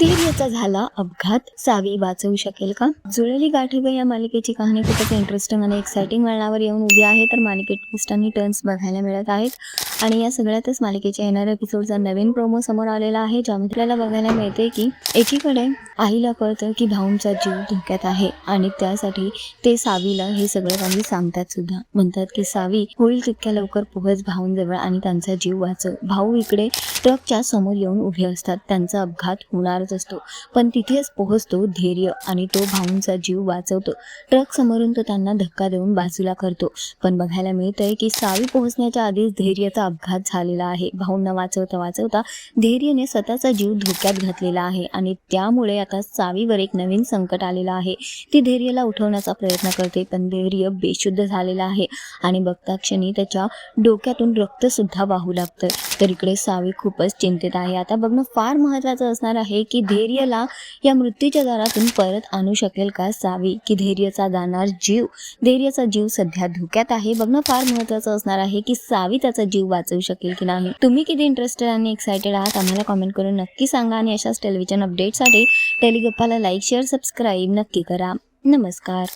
धैर्याचा झाला अपघात. सावी वाचवू शकेल का? जुळली गाठीबा या मालिकेची कहाणी खूपच इंटरेस्टिंग आणि एक्साइटिंग वळणावर येऊन उभी आहे. तर मालिकेत ट्विस्ट आणि टर्न्स बघायला मिळत आहेत. आणि या सगळ्यातच मालिकेच्या येणाऱ्या एपिसोडचा नवीन प्रोमो समोर आलेला आहे ज्यामध्ये आपल्याला बघायला मिळते की एकीकडे आईला कळतं की भाऊंचा जीव धोक्यात आहे आणि त्यासाठी ते सावीला हे सगळं काही सांगतात सुद्धा. म्हणतात की सावी होईल तितक्या लवकर पोहच भाऊंजवळ आणि त्यांचा जीव वाचव. भाऊ इकडे ट्रकच्या समोर येऊन उभे असतात. त्यांचा अपघात होणार होणारच असतो. पण तिथेच पोहोचतो धैर्य आणि तो भाऊंचा जीव वाचवतो. ट्रक समोरून तो त्यांना धक्का देऊन बाजूला करतो. पण बघायला मिळतंय की सावी पोहोचण्याच्या आधीच धैर्याचा अपघात झालेला आहे. भाऊंना वाचवता वाचवता धैर्यने स्वतःचा जीव धोक्यात घातलेला आहे आणि त्यामुळे आता सावीवर एक नवीन संकट आलेलं आहे. ती धैर्यला उठवण्याचा प्रयत्न करते पण धैर्य बेशुद्ध झालेला आहे आणि बघता क्षणी त्याच्या डोक्यातून रक्त सुद्धा वाहू लागतं तर इकडे सावी खूपच चिंतित आहे. आता बघणं फार महत्त्वाचं असणार आहे की की धैर्यला या मृत्यूच्या दारातून परत आणू शकेल का सावी? की धैर्यचा जाणार जीव? धैर्याचा जीव सध्या धोक्यात आहे. बघणं फार महत्त्वाचं असणार आहे की सावी त्याचा जीव वाचवू शकेल की नाही. तुम्ही किती इंटरेस्टेड आणि एक्सायटेड आहात आम्हाला कॉमेंट करून नक्की सांगा आणि अशाच टेलिव्हिजन अपडेटसाठी टेलिगप्पाला लाईक शेअर सबस्क्राईब नक्की करा. नमस्कार.